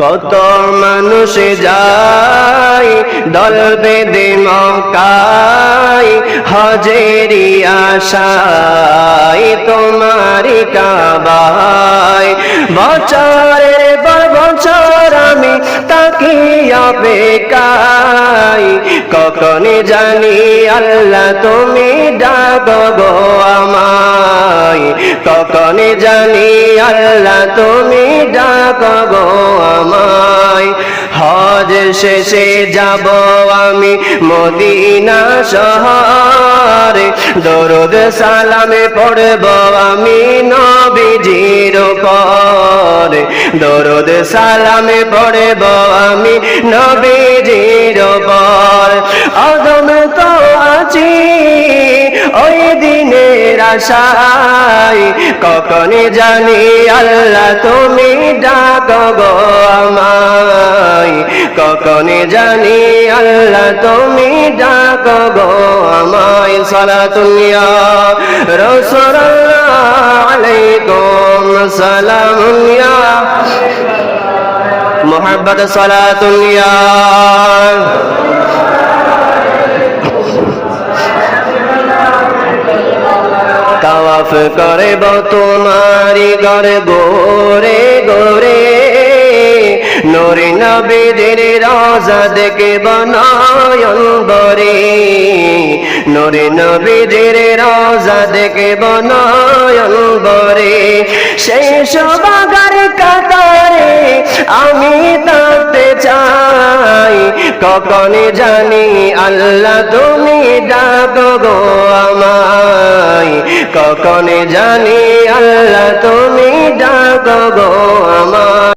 কত মানুষ যায়, দল বেদে মকাই হজেরি আশাই তোমারি কাবাই বছরের পর বছর আমি তাকি অপেক্ষাই কখন জানি আল্লাহ তুমি ডাকো গো আমায়। কখন জানি আল্লাহ, তুমি ডাকো গো আমায়। হজ শেষে যাব আমি মদিনা শহরে। দরুদ সালামে পড়ব আমি নবীজির পর দরুদ সালামে পড়ব আমি নবীজির আশায়, কখন জানি আল্লাহ তুমি ডাকো গো আমায়। কখন জানি আল্লাহ তুমি ডাকো গো আমায়। সালাতুনিয়া রসুল্লাহ আলাইকুম সালামুনিয়া মোহাম্মদ সালাতুনিয়া তাওয়াফ করব তোমারি ঘর গোরে গোরে। নোরে নবীদের রাজা দেখে বনায়ন বরে নোরে নবীদের রাজা দেখে বনায়ন বরে সেই সবাগার কাতারে আমি থাকতে চাই। কখন জানি আল্লাহ তুমি ডাকো গো আমায় কখন জানি আল্লাহ তুমি ডাকো গো আমায়